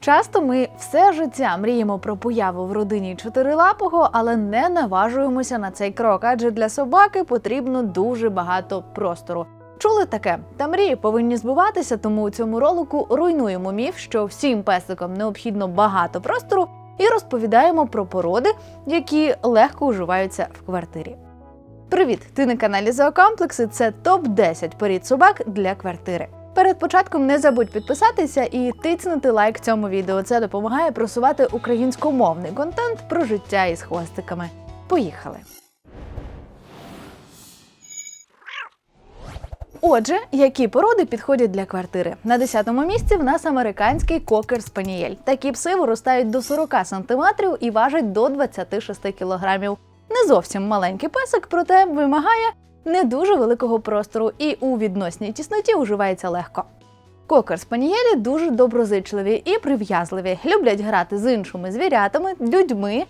Часто ми все життя мріємо про появу в родині чотирилапого, але не наважуємося на цей крок, адже для собаки потрібно дуже багато простору. Чули таке? Та мрії повинні збуватися, тому у цьому ролику руйнуємо міф, що всім песикам необхідно багато простору, і розповідаємо про породи, які легко уживаються в квартирі. Привіт! Ти на каналі Зоокомплекси. Це топ 10 порід собак для квартири. Перед початком не забудь підписатися і тицнути лайк цьому відео. Це допомагає просувати українськомовний контент про життя із хвостиками. Поїхали! Отже, які породи підходять для квартири? На 10-му місці в нас американський кокер спанієль. Такі пси виростають до 40 см і важать до 26 кг. Не зовсім маленький песик, проте вимагає не дуже великого простору і у відносній тісноті уживається легко. Кокер спанієлі дуже доброзичливі і прив'язливі, люблять грати з іншими звірятами, людьми,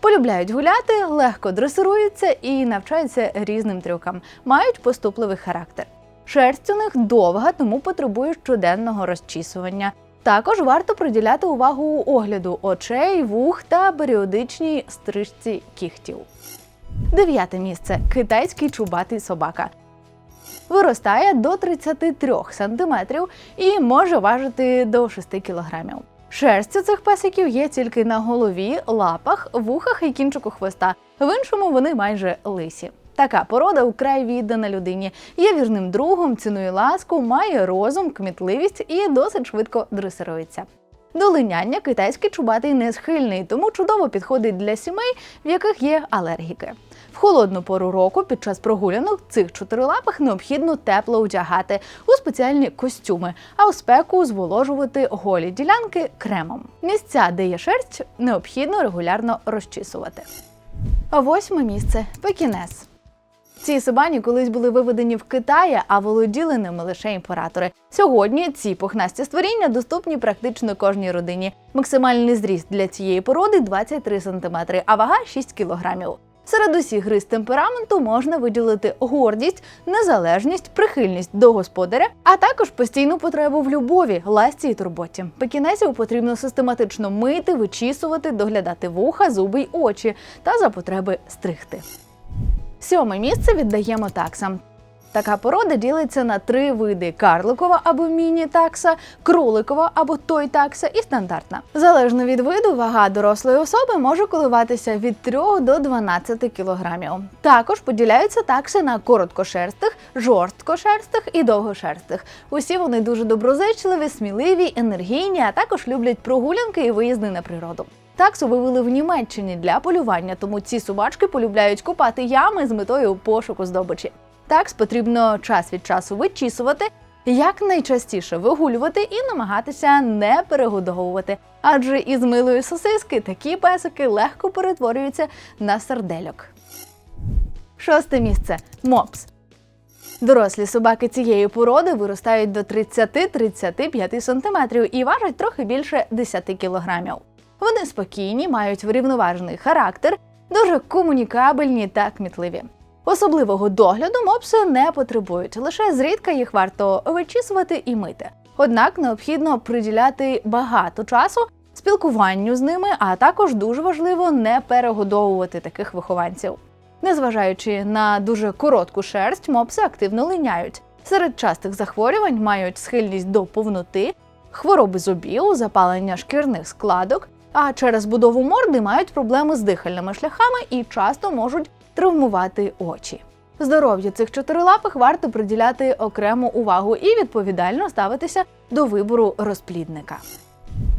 полюбляють гуляти, легко дресируються і навчаються різним трюкам, мають поступливий характер. Шерсть у них довга, тому потребує щоденного розчісування. Також варто приділяти увагу огляду очей, вух та періодичній стрижці кігтів. Дев'яте місце китайський чубатий собака. Виростає до 33 см і може важити до 6 кг. Шерсть у цих песиків є тільки на голові, лапах, вухах і кінчику хвоста. В іншому вони майже лисі. Така порода украй віддана людині, є вірним другом, цінує ласку, має розум, кмітливість і досить швидко дресирується. До линяння китайський чубатий не схильний, тому чудово підходить для сімей, в яких є алергіки. В холодну пору року під час прогулянок цих чотирилапих необхідно тепло одягати у спеціальні костюми, а у спеку зволожувати голі ділянки кремом. Місця, де є шерсть, необхідно регулярно розчісувати. Восьме місце пекінес. Ці собані колись були виведені в Китаї, а володіли ними лише імператори. Сьогодні ці пухнасті створіння доступні практично кожній родині. Максимальний зріст для цієї породи 23 см, а вага 6 кг. Серед усіх гриз темпераменту можна виділити гордість, незалежність, прихильність до господаря, а також постійну потребу в любові, ласті і турботі. Пекінесів потрібно систематично мити, вичісувати, доглядати вуха, зуби й очі та за потреби стригти. Сьоме місце віддаємо таксам. Така порода ділиться на три види: карликова або міні-такса, кроликова або той такса і стандартна. Залежно від виду, вага дорослої особи може коливатися від 3 до 12 кілограмів. Також поділяються такси на короткошерстих, жорсткошерстих і довгошерстих. Усі вони дуже доброзичливі, сміливі, енергійні, а також люблять прогулянки і виїзди на природу. Таксу вивели в Німеччині для полювання, тому ці собачки полюбляють копати ями з метою пошуку здобичі. Такс потрібно час від часу вичісувати, якнайчастіше вигулювати і намагатися не перегодовувати. Адже із милої сосиски такі песики легко перетворюються на сардельок. Шосте місце мопс. Дорослі собаки цієї породи виростають до 30-35 см і важать трохи більше 10 кг. Вони спокійні, мають врівноважений характер, дуже комунікабельні та кмітливі. Особливого догляду мопси не потребують, лише зрідка їх варто вичісувати і мити. Однак необхідно приділяти багато часу спілкуванню з ними, а також дуже важливо не перегодовувати таких вихованців. Незважаючи на дуже коротку шерсть, мопси активно линяють. Серед частих захворювань мають схильність до повноти, хвороби зубів, запалення шкірних складок, а через будову морди мають проблеми з дихальними шляхами і часто можуть травмувати очі. Здоров'ю цих чотирилапих варто приділяти окрему увагу і відповідально ставитися до вибору розплідника.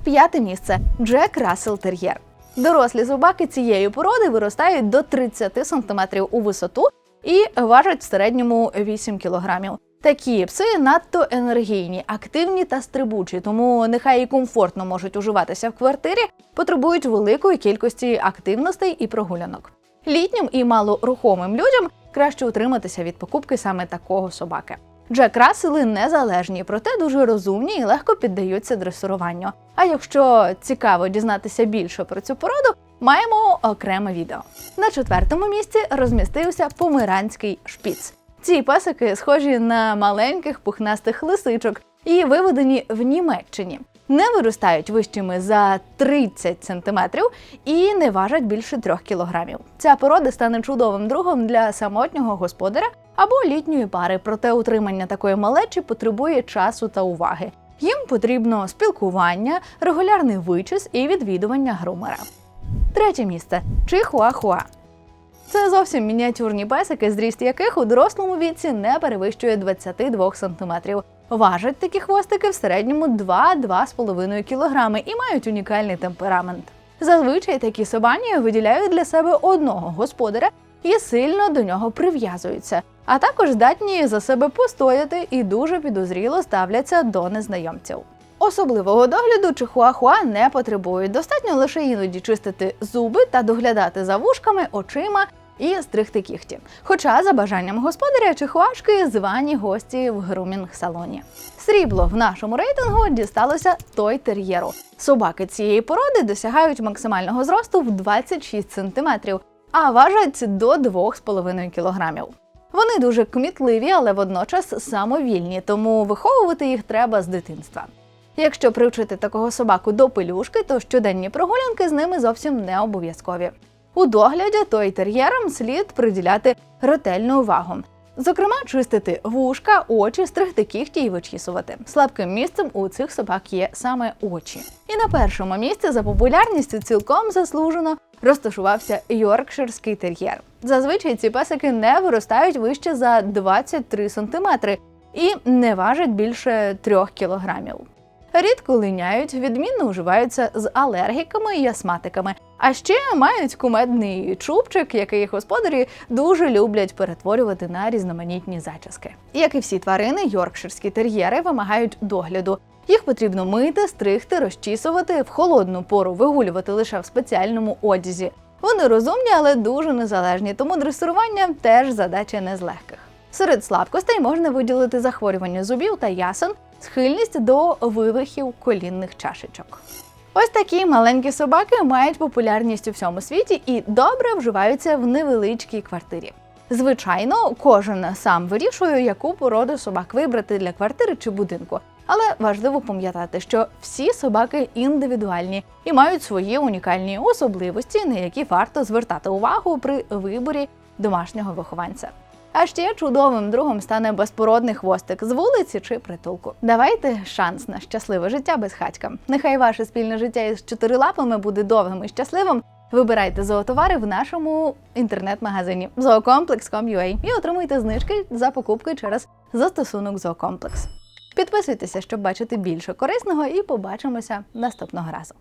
П'яте місце Джек Рассел Тер'єр. Дорослі собаки цієї породи виростають до 30 см у висоту і важать в середньому 8 кг. Такі пси надто енергійні, активні та стрибучі, тому нехай і комфортно можуть уживатися в квартирі, потребують великої кількості активностей і прогулянок. Літнім і малорухомим людям краще утриматися від покупки саме такого собаки. Джек Рассели незалежні, проте дуже розумні і легко піддаються дресируванню. А якщо цікаво дізнатися більше про цю породу, маємо окреме відео. На четвертому місці розмістився помиранський шпіц. Ці песики схожі на маленьких пухнастих лисичок і виведені в Німеччині. не виростають вищими за 30 см і не важать більше 3 кг. Ця порода стане чудовим другом для самотнього господаря або літньої пари, проте утримання такої малечі потребує часу та уваги. Їм потрібно спілкування, регулярний вичис і відвідування грумера. Третє місце Чихуахуа. Це зовсім мініатюрні песики, зріст яких у дорослому віці не перевищує 22 см. Важать такі хвостики в середньому 2-2,5 кг і мають унікальний темперамент. Зазвичай такі собані виділяють для себе одного господаря і сильно до нього прив'язуються, а також здатні за себе постояти і дуже підозріло ставляться до незнайомців. Особливого догляду чихуахуа не потребують. Достатньо лише іноді чистити зуби та доглядати за вушками, очима і стригти кігті. Хоча, за бажанням господаря, чихуашки звані гості в грумінг-салоні. Срібло в нашому рейтингу дісталося той тер'єру. Собаки цієї породи досягають максимального зросту в 26 см, а важать до 2,5 кг. Вони дуже кмітливі, але водночас самовільні, тому виховувати їх треба з дитинства. Якщо привчити такого собаку до пелюшки, то щоденні прогулянки з ними зовсім не обов'язкові. У догляді той тер'єрам слід приділяти ретельну увагу. Зокрема, чистити вушка, очі, стригти кігті і вичісувати. Слабким місцем у цих собак є саме очі. І на першому місці за популярністю цілком заслужено розташувався Йоркширський тер'єр. Зазвичай ці песики не виростають вище за 23 см і не важать більше 3 кілограмів. Рідко линяють, відмінно уживаються з алергіками і астматиками. А ще мають кумедний чубчик, який господарі дуже люблять перетворювати на різноманітні зачіски. Як і всі тварини, йоркширські тер'єри вимагають догляду. Їх потрібно мити, стригти, розчісувати, в холодну пору вигулювати лише в спеціальному одязі. Вони розумні, але дуже незалежні, тому дресирування теж задача не з легких. Серед слабкостей можна виділити захворювання зубів та ясен, схильність до вивихів колінних чашечок. Ось такі маленькі собаки мають популярність у всьому світі і добре вживаються в невеличкій квартирі. Звичайно, кожен сам вирішує, яку породу собак вибрати для квартири чи будинку. Але важливо пам'ятати, що всі собаки індивідуальні і мають свої унікальні особливості, на які варто звертати увагу при виборі домашнього вихованця. А ще чудовим другом стане безпородний хвостик з вулиці чи притулку. Давайте шанс на щасливе життя без хатька. Нехай ваше спільне життя із чотирилапами буде довгим і щасливим. Вибирайте зоотовари в нашому інтернет-магазині zoocomplex.com.ua і отримуйте знижки за покупки через застосунок Зоокомплекс. Підписуйтеся, щоб бачити більше корисного, і побачимося наступного разу.